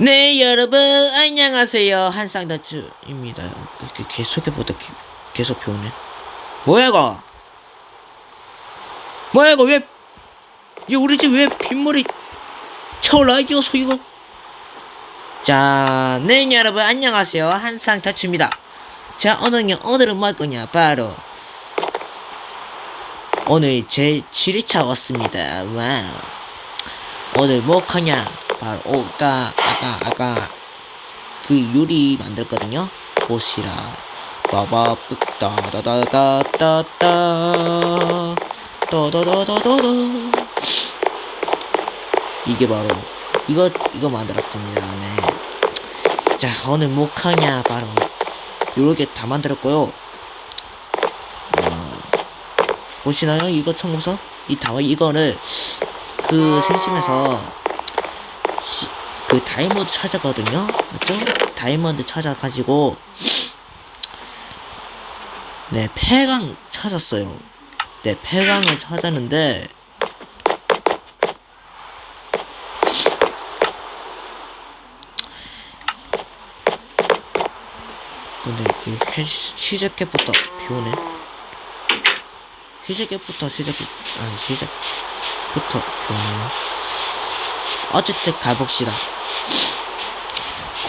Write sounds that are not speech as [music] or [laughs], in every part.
네 여러분 안녕하세요. 한쌍다츠입니다. 이렇게 계속 해보다 기- 계속 배우네. 뭐야 이거 뭐야 이거 왜 이 우리 집 왜 빗물이 차올라 소 이거? 자네 여러분 안녕하세요. 한쌍다츠입니다. 자 오늘은 오늘은 뭐 할 거냐? 바로 오늘 제 7일차 왔습니다. 와우. 오늘 뭐 하냐 바로 오까 아까 아까 그 유리 만들었거든요? 보시라. 따다다다다다 따다다다다다 이게 바로 이거 이거 만들었습니다. 네 자 오늘 뭐 하냐 바로. 요렇게 다 만들었고요. 어, 보시나요? 이거 청구서? 이 다와 이거를 그 심심해서 시- 그 다이몬드 찾아거든요 맞죠? 다이몬드 찾아가지고 네 폐강 찾았어요 네 폐강을 찾았는데 근데 이 해- 시작해부터 비오네 시작해부터 시작해 아 시작부터 비오네 어쨌든 가봅시다.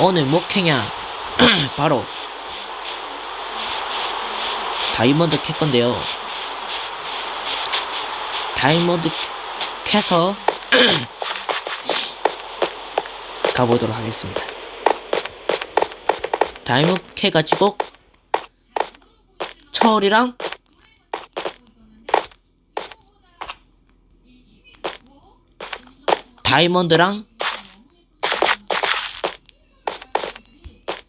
오늘 목행야 [clears throat] 바로 다이몬드 캘 건데요. 다이몬드 캐서 [clears throat] 가보도록 하겠습니다. 다이몬드 캐가지고 철이랑 다이몬드랑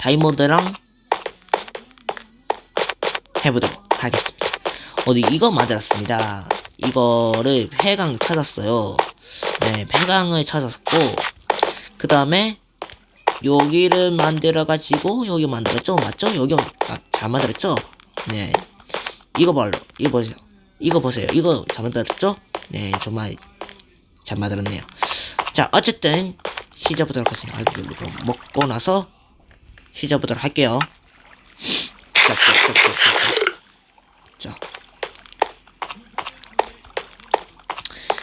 다이몬드랑 해보도록 하겠습니다. 어디 이거 만들었습니다. 이거를 폐강 찾았어요. 네, 폐강을 찾았고 그 다음에 여기를 만들어 가지고 여기 만들었죠, 맞죠? 여기 아, 잘 만들었죠? 네, 이거 봐요. 이거 보세요. 이거 보세요. 이거 잘 만들었죠? 네, 정말 잘 만들었네요. 자, 어쨌든 시작보도록 하겠습니다. 먹고 나서 시작보도록 할게요. 자, 자, 자,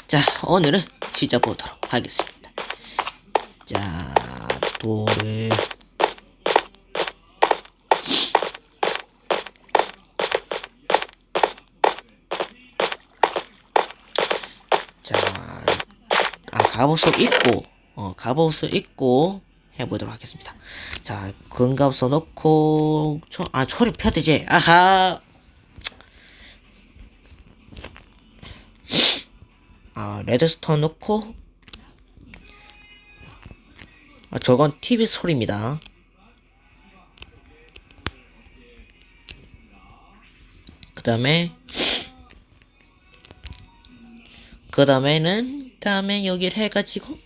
자, 자, 오늘은 시작보도록 하겠습니다. 자, 돌을 자, 아, 갑옷을 입고, 어, 갑옷을 입고 해보도록 하겠습니다. 자, 금갑옷 넣고, 초, 아, 초리 펴야 되지. 아하! 아, 레드스톤 넣고, 아, 저건 TV 소리입니다. 그 다음에, 그 다음에는 다음에 여기를 해가지고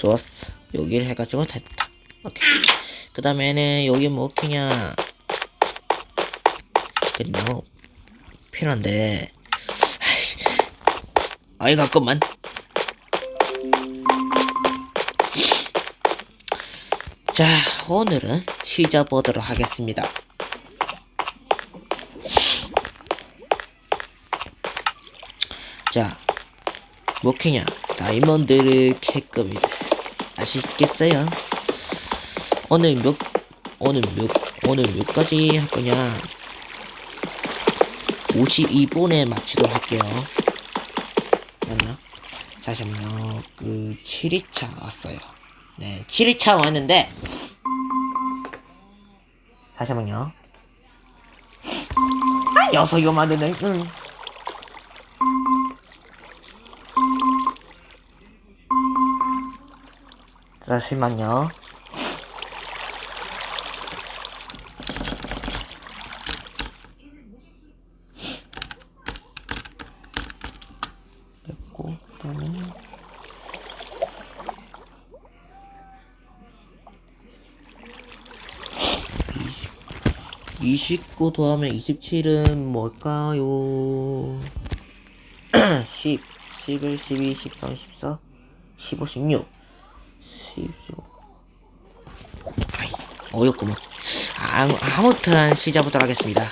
좋았어. 여기를 해가지고 됐다 오케이. 그 다음에는 여기 뭐 그냥 그냥 필요한데. 아이씨. 아이 잠깐만. 자 오늘은 시작 보도록 하겠습니다. 자, 뭐 캐냐? 다이몬드를 캘 겁니다. 아시겠어요? 오늘 몇, 오늘 몇, 오늘 몇 가지 할 거냐? 52분에 마치도록 할게요. 맞나? 잠시만요. 그, 7일차 왔어요. 네, 7일차 왔는데, 잠시만요. 아, 여섯 이거 만드네. 응. 잠시만요. 됐고, 그다음에 29 더하면 27은 뭘까요? 10, 11, 12, 13, 14, 15, 16, 15. 아이, 어렵구만. 아, 아무튼 시작부터 하겠습니다.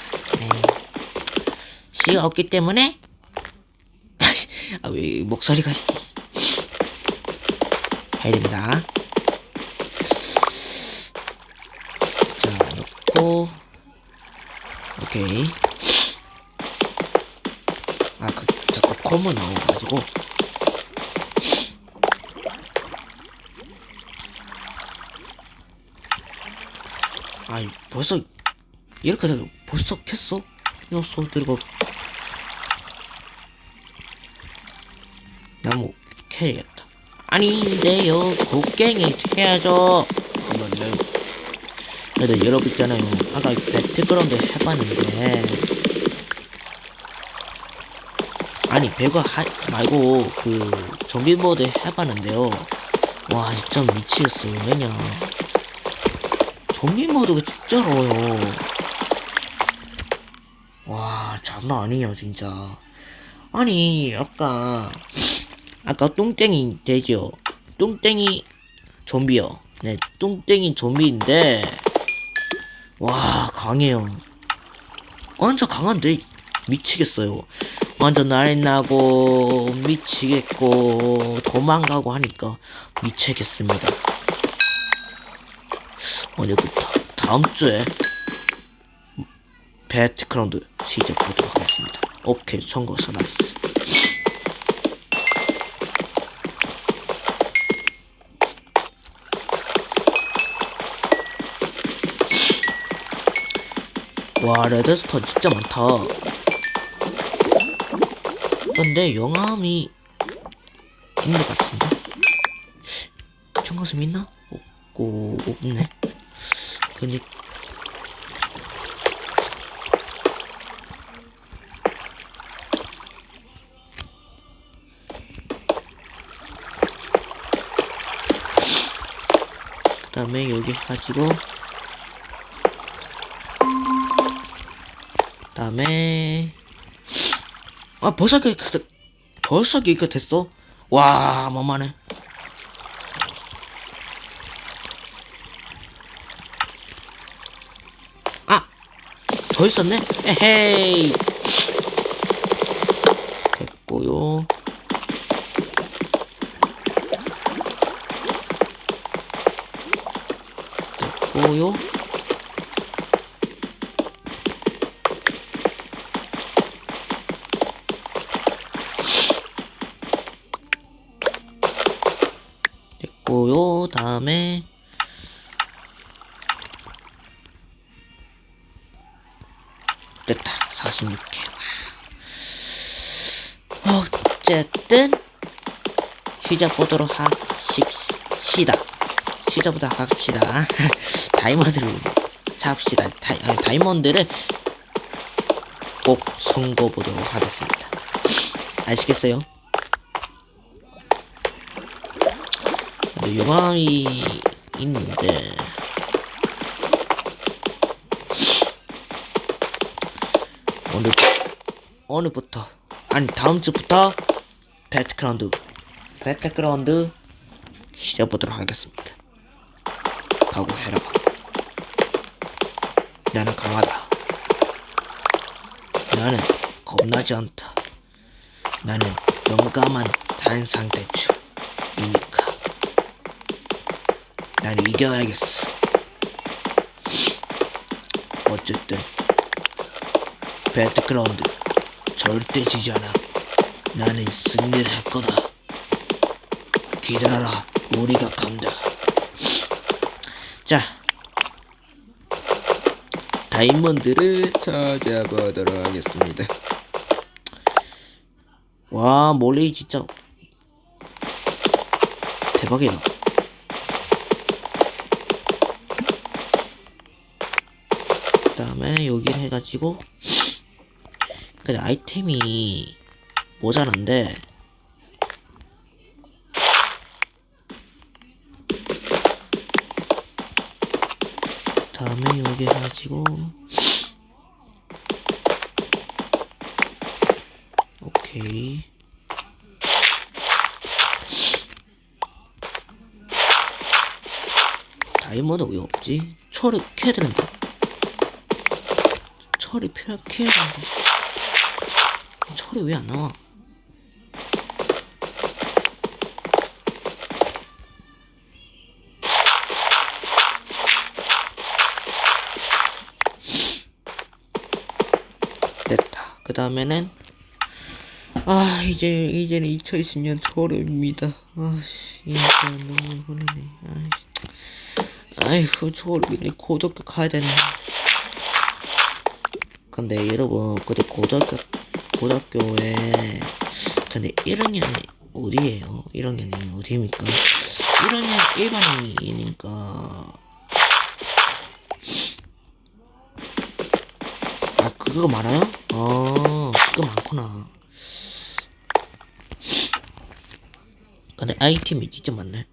시가 없기 때문에 [laughs] 아, 왜 목소리가 해야 됩니다. 자, 넣고 오케이. 아, 그 자꾸 콤은 나와가지고 아이 벌써 이렇게 되면 벌써 켰어? 녀석 들고. 나무 캐야겠다. 아닌데요 곡괭이 한번 내 그래도 여러분 있잖아요. 아까 배트그라운드 해봤는데. 아니 배그 하, 말고 그 좀비 모드 해봤는데요. 와 진짜 미치겠어요. 왜냐. 좀비 모드가 진짜 어려워요. 와 장난 아니에요 진짜. 아니 아까 아까 뚱땡이 되죠? 뚱땡이 좀비요. 네 뚱땡이 좀비인데 와 강해요. 완전 강한데? 미치겠어요. 완전 날나고 미치겠고 도망가고 하니까 미치겠습니다. 오늘부터? 다음 주에 배트크라운드 시작보도록 하겠습니다. 오케이 성공서 나이스 와 레드스톤 진짜 많다. 근데 영암이 있는 것 같은데? 청가슴 있나? 없고 없네. 근데 그 다음에 여기 해가지고 그 다음에 아 벌써 그 그- 벌써 이거 됐어? 와 만만해 아! 더 있었네? 에헤이 됐고요 됐고요? 됐고요. 다음에 됐다. 46개 어쨌든 시작 보도록 하십시다 시작보다 합시다 [laughs] 다이몬드를 잡시다 다이, 다이몬드를 꼭 선거 보도록 하겠습니다 아시겠어요? 영암이 있는데 오늘 오늘부터 아니 다음 주부터 배트그라운드 배트그라운드 시작보도록 하겠습니다. 각오해라. 나는 강하다. 나는 겁나지 않다. 나는 용감한 단상대추이니까. 난 이겨야겠어. 어쨌든 배트그라운드 절대 지지 않아. 나는 승리를 할 거다. 기다려라. 우리가 간다. 자, 다이몬드를 찾아보도록 하겠습니다. 와, 몰리 진짜 대박이다. 그 다음에 여기를 해가지고 근데 아이템이 모자란데 해가지고 오케이 다이머드 왜 없지? 철이 캐야 되는데 철이 캐야 되는데 철이 왜 안 나와? 다음에는 아 이제 이제는 2020년 초월입니다. 아씨 이제 너무 걸리네. 아이고 초월이네 고등학교 가야 되네. 근데 여러분 근데 고등학교 고등학교에 근데 1학년이 어디예요? 1학년이 어디입니까? 1학년 일반이니까 아 그거 많아요? 어 그거 많구나. 근데 아이템이 진짜 많네.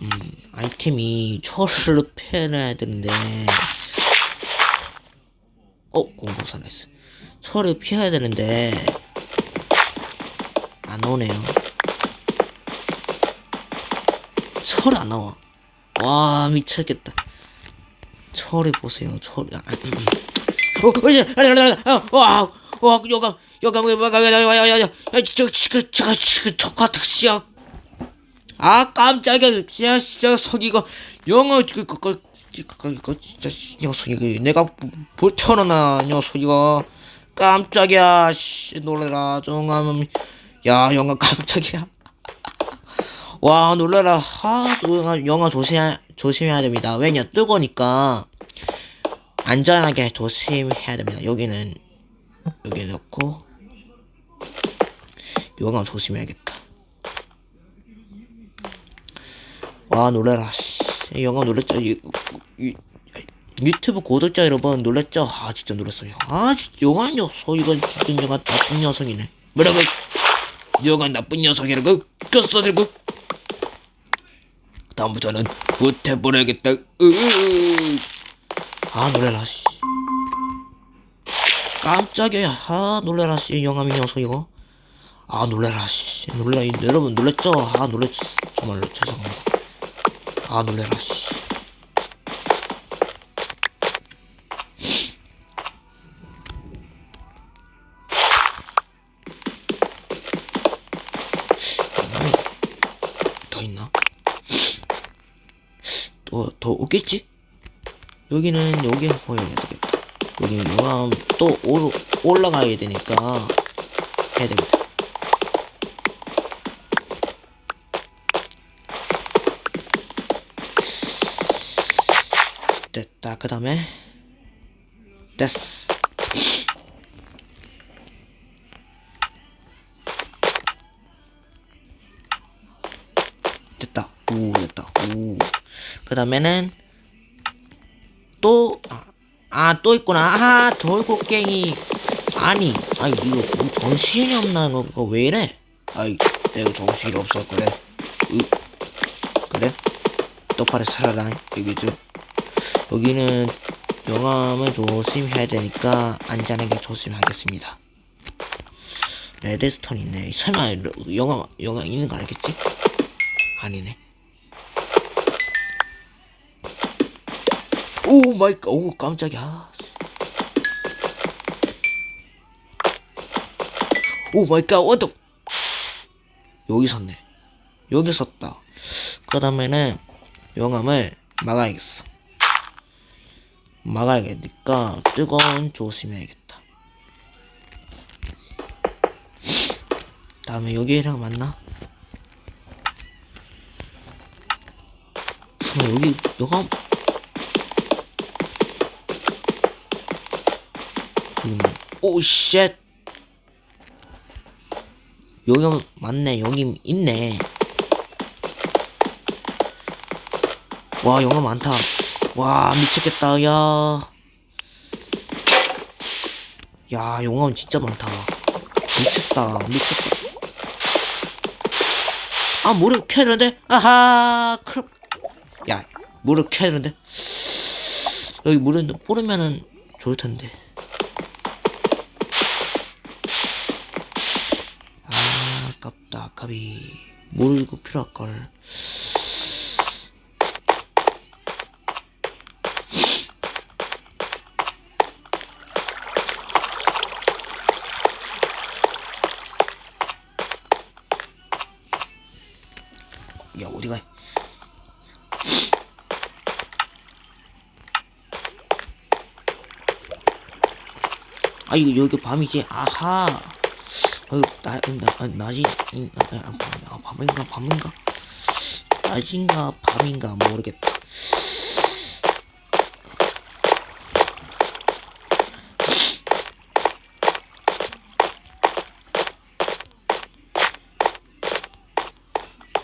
음 아이템이 초를 패놔야 되는데. 어 공격사 나이스. 초를 피해야 되는데. 안 오네요. 철이 안 나와. 와 미쳤겠다. 철이 보세요. 철이 와, 와, 여감, 여감, 여감, 야야야야야, 저, 저, 저, 저, 저가 특시야. 아, 깜짝이야, 진짜, 진짜, 석이가 영어, 그, 그, 그, 그, 그, 진짜, 녀석이, 내가 불태어나, 녀석이가. 깜짝이야, 씨, 놀래라, 정함, 야, 영화 깜짝이야. 와, 놀래라, 하, 영화, 영화 조심, 조심해야 됩니다. 왜냐, 뜨거니까. 안전하게 조심해야 됩니다. 여기는 여기 넣고 요강 조심해야겠다. 와 놀래라. 씨. 영화 놀랬죠. 유튜브 구독자 여러분 놀랬죠? 아 진짜 놀랐어요. 아 진짜 영화 녀석 이건 진짜 영화 나쁜 녀석이네. 뭐라고? 영화 나쁜 녀석이라고? 꼈어들고 다음부터는 못해버려야겠다. 으으으. 아 놀래라 씨. 깜짝이야. 아 놀래라 씨. 영감이 녀석 이거. 아 놀래라 씨. 놀래 여러분 놀랬죠? 아 놀랬 정말로 죄송합니다. 아 놀래라 씨. 더 있나? 또 더 오겠지 여기는 여기 보여야 되겠다. 여기 용암 또 올, 올라가야 되니까 해야 됩니다. 됐다. 그 다음에 됐어. 됐다. 오 됐다. 오. 그 다음에는 또, 아, 또 있구나. 아, 돌고갱이. 아니, 아이, 이거 뭐 정신이 없나, 너, 그거 왜 이래? 아이, 내가 정신이 없어, 그래. 으, 그래? 똑바로 살아라, 여기도. 여기는 영암을 조심해야 되니까 안전하게 조심하겠습니다. 레드스톤 있네. 설마 영암, 영암 있는 거 알겠지? 아니네. 오 마이 갓, 오 깜짝이야. 오 마이 갓, the 여기 섰네. 여기 섰다. 그 다음에는 영암을 막아야겠어. 막아야겠으니까 뜨거운 조심해야겠다. 다음에 여기랑 맞나? 설마 여기 영암 여기만 오쉣 여기 맞네 여기 있네 와 영화 많다 와 미쳤겠다 야 야, 영화 진짜 많다. 미쳤다, 미쳤다. 아, 무릎 되는데? 아하, 크롭. 야, 무릎 되는데? 여기 무릎 뿌리면은 좋을 텐데. 아깝다 아깝이. 모르고 필요할걸. 야 어디가? 아 이거 여기 밤이지? 아하. 어, 나, 나, 아, 낮이, 음, 아, 아, 밤, 아, 밤인가, 밤인가? 낮인가, 밤인가, 모르겠다.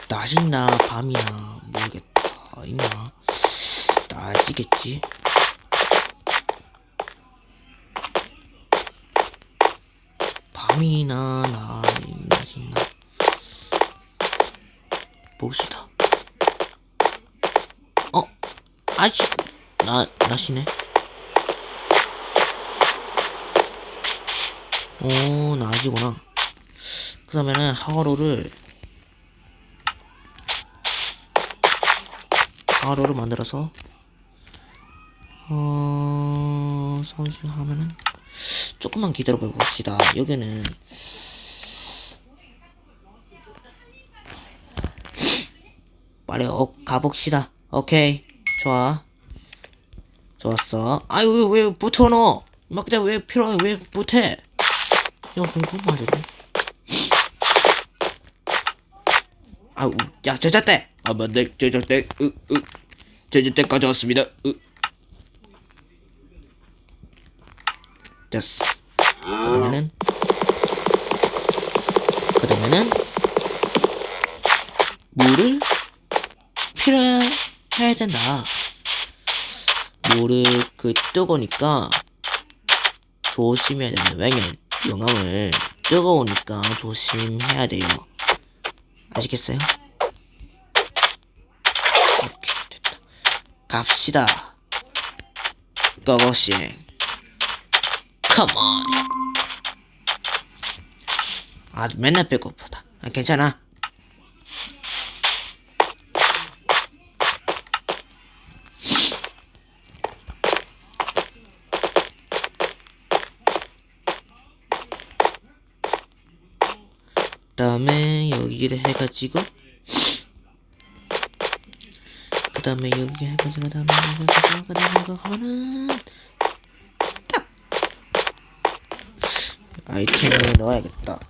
낮이나 밤이나 모르겠다. 있나? 낮이겠지? 밤이나 나 봅시다. 어? 아씨 나 낮이네. 오 낮이구나. 그러면은 하루를 하루를 만들어서 어... 성실하면은 조금만 기다려 봅시다. 여기는 빨리 어, 가봅시다. 오케이. 좋아. 좋았어. 아유 왜, 왜 붙어 너? 막 그냥 왜 필요해? 왜 붙해? 야 이거 맞았네. 아우 야 저잣대 아 맞네 저잣대 으으. 저잣대 가져왔습니다. 으. 됐어. 그러면은? 그러면은? 물을 해야 된다 물을 그 뜨거우니까 조심해야 된다. 왜냐면 영암을 뜨거우니까 조심해야 돼요. 아시겠어요? 오케이 됐다. 갑시다. 고고싱. 컴온 아 맨날 배고프다. 아, 괜찮아 다음에 여기를 해가지고 그 다음에 여기 해가지고 그 다음에 해가지고 그 다음에 이거 하면은 딱! 아이템을 넣어야겠다.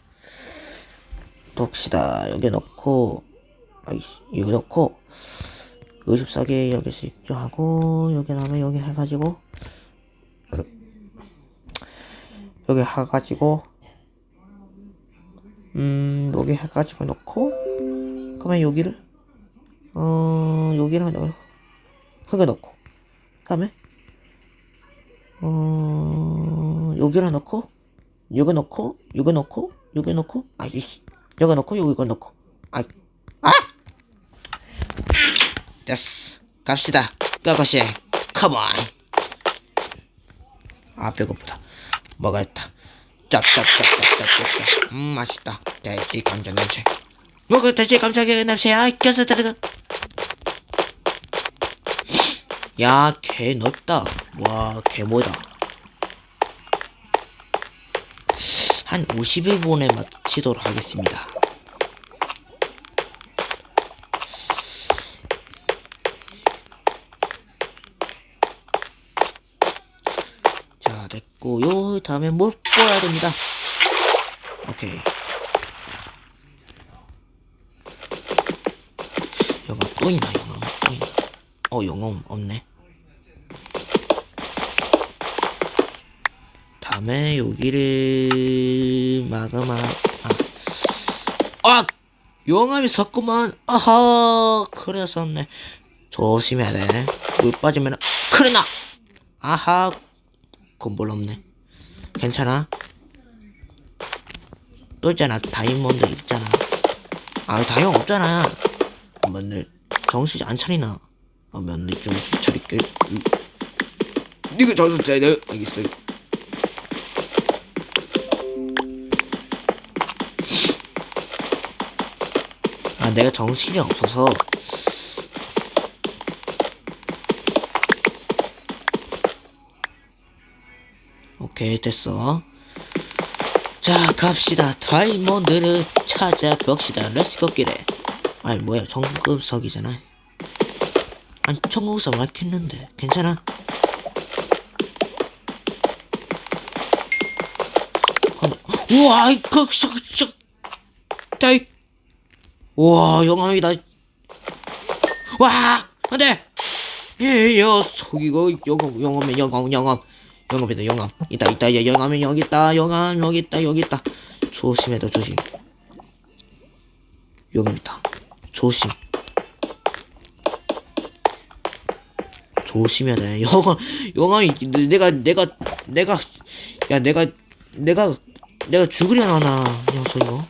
봅시다. 여기 넣고 아이씨 여기 넣고 54개 여기서 있죠 하고 여기 다음에 여기 해가지고 여기 해가지고 음, 여기 해가지고 넣고, 그러면 여기를, 어, 여기를 넣어, 흙을 넣고, 그 다음에, 어, 여기를 넣고, 여기 넣고, 여기 넣고, 여기 넣고, 아이씨, 여기 넣고, 여기 넣고, 아이, 아! 됐어. 갑시다. 까거시, 컴온! 아, 배고프다. 먹어야겠다. 짭짭짭짭짭짭. 음, 맛있다. 돼지 감자 냄새. 뭐그 돼지 감자 냄새야? 껴서 들어가. 야, 개 넓다. 와, 개 뭐다. 한 50일 분에 마치도록 하겠습니다. 다음에 뭘 뽑아야 됩니다. 오케이. 영어 또 있나, 영어 또 있나. 어, 영어 없네. 다음에 여기를 마그마, 아. 아! 용암이 섞으면, 아하! 그랬었네. 조심해야 돼. 물 빠지면, 큰일 나! 아하! 건볼 없네. 괜찮아? 또 있잖아. 다이몬드 있잖아. 아, 다이몬드 없잖아. 아, 맨날 정신 안 차리나. 아, 맨날 정신 차릴게. 응. 니가 정신 차려. 알겠어. 아, 내가 정신이 없어서. 오케이, 됐어. 자, 갑시다. 다이몬드를 찾아봅시다. 렛츠고 기래. 아니 뭐야 정급석이잖아 아니 정급석 막혔는데 괜찮아? 우와 이그 슉슉 다이 우와 영암이다 와 안돼 이 녀석 이거 영암 영암이 영암 영암 영암이다 영암 있다 있다 야 영암이 여기 있다 영암 여기 있다 여기 있다. 조심해라 조심. 영암 있다. 조심. 조심해야 돼. [laughs] 영암 영암이 내가 내가 내가 야 내가 내가 내가 죽으려 나 나 녀석 이거?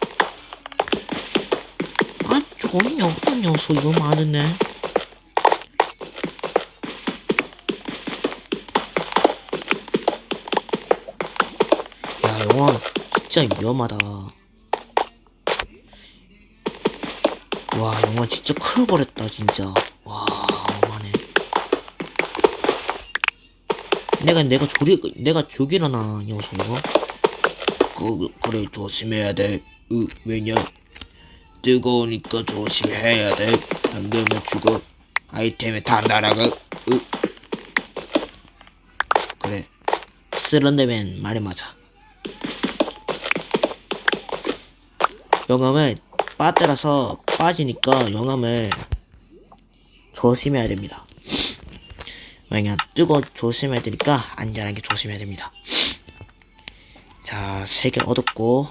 아 조금 녀석 녀석 이거 많은데 야 영암 진짜 위험하다. 와 영암 진짜 큰일 버렸다 진짜. 와 너무하네. 내가 내가 조리 내가 죽이려나 녀석 이거? 그 그래 조심해야 돼. 으, 왜냐? 뜨거우니까 조심해야 돼안 그러면 죽어. 아이템이 다 날아가. 으. 그래. 슬런더맨 말이 맞아 영암을 빠뜨려서 빠지니까 영암을 조심해야 됩니다. 왜냐 뜨거 조심해야 되니까 안전하게 조심해야 됩니다. 자, 세 개 얻었고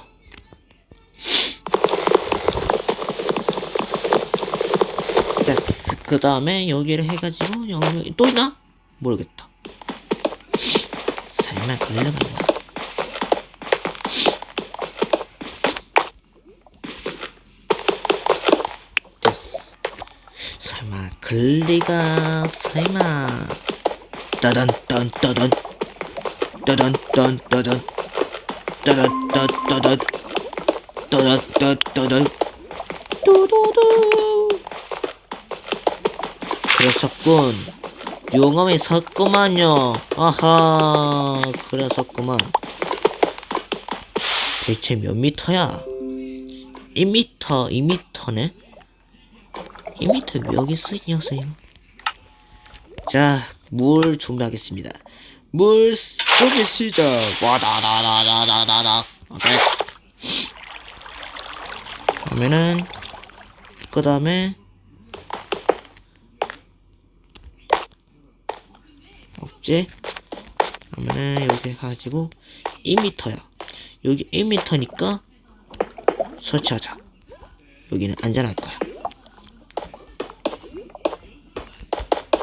됐어. 그 다음에 여기를 해가지고 여기 또 있나? 모르겠다. 설마 걸레가 있나? 글리가 설마 따단 딴 따단. 따단 딴 따단. 따단 딴 따단. 따단 딴 따단. 두두두. 그랬었군. 용암이 섰구만요. 아하 그랬었구만. 대체 몇 미터야? 2미터 2미터네 2미터 왜 여기 이 녀석이 자, 물 준비하겠습니다. 물 쏘기 시작. 와다다다다다다다. 오케이. 그러면은 그 다음에 없지? 그러면은 여기 가지고 2m야. 여기 1m니까 설치하자. 여기는 안전할 거야.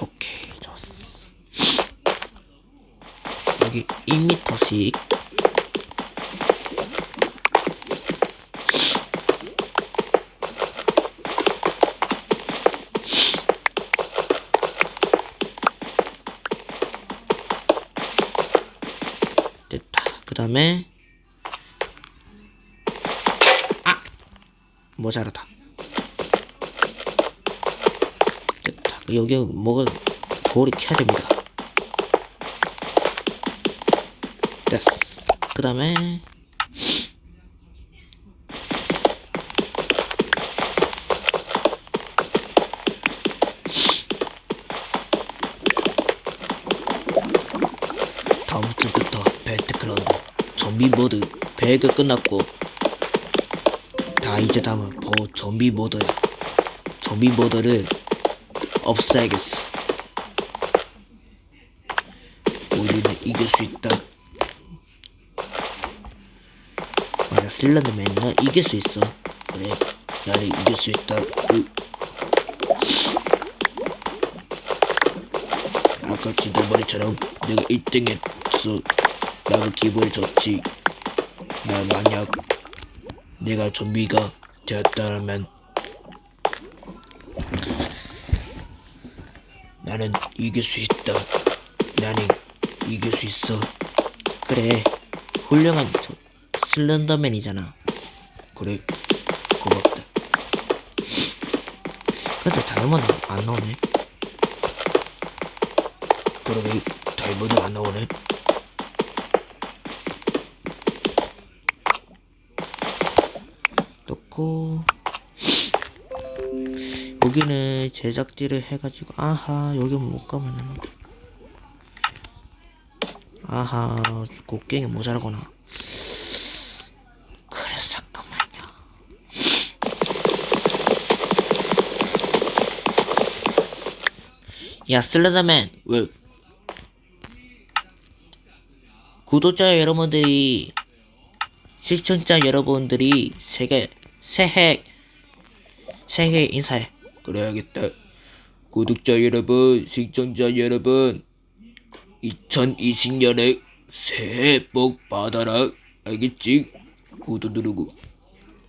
오케이 좋았어 여기 1m씩. 됐다. 그 다음에 아 모자라다. 됐다. 여기 뭐가 돌이 켜야 됩니다 됐어. 그 다음에 다음 주부터 배트그라운드. 좀비 모드. 배가 끝났고 다 이제 다음은 보 좀비 모드야 좀비 모드를 없애야겠어. 우리는 이길 수 있다 슬렌더맨 나 이길 수 있어. 그래 나를 이길 수 있다. 으. 아까 지도머리처럼 내가 1등 했어. 나도 기분이 좋지. 나 만약 내가 좀비가 되었다면 나는 이길 수 있다. 나는 이길 수 있어. 그래 훌륭한 저 슬렌더맨이잖아. 그래 고맙다. 근데 다이머는 안 나오네. 그러게 다이머는 안 나오네. 넣고. 여기는 제작지를 해가지고 아하 여기 못 가면은 아하 곡괭이 모자라구나 그래 잠깐만요 야 슬레더맨 왜 구독자 여러분들이 시청자 여러분들이 세계 새해 새해 인사해 그래야겠다 구독자 여러분 시청자 여러분 2020년에 새해 복 받아라 알겠지? 구독 누르고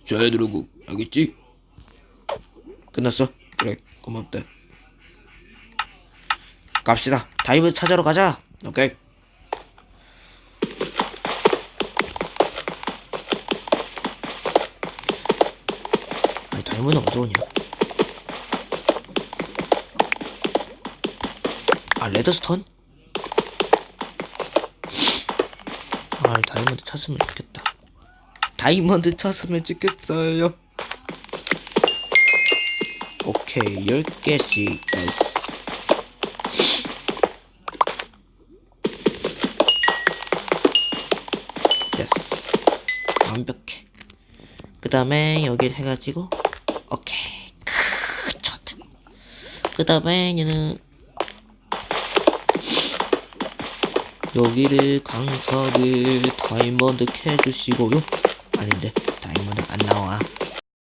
좋아요 누르고 알겠지? 끝났어? 그래 고맙다 갑시다. 다이브 찾으러 가자. 오케이. 아니 다이브는 언제 오냐? 아 레드스톤? 아 다이아몬드 찾으면 좋겠다. 다이아몬드 찾으면 좋겠어요. 오케이 10개씩 나이스 그 다음에 여기 해가지고 오케이. 크 좋다. 그 다음에 얘는 여기를 강사를 다이아몬드 캐주시고요. 아닌데 다이아몬드 안 나와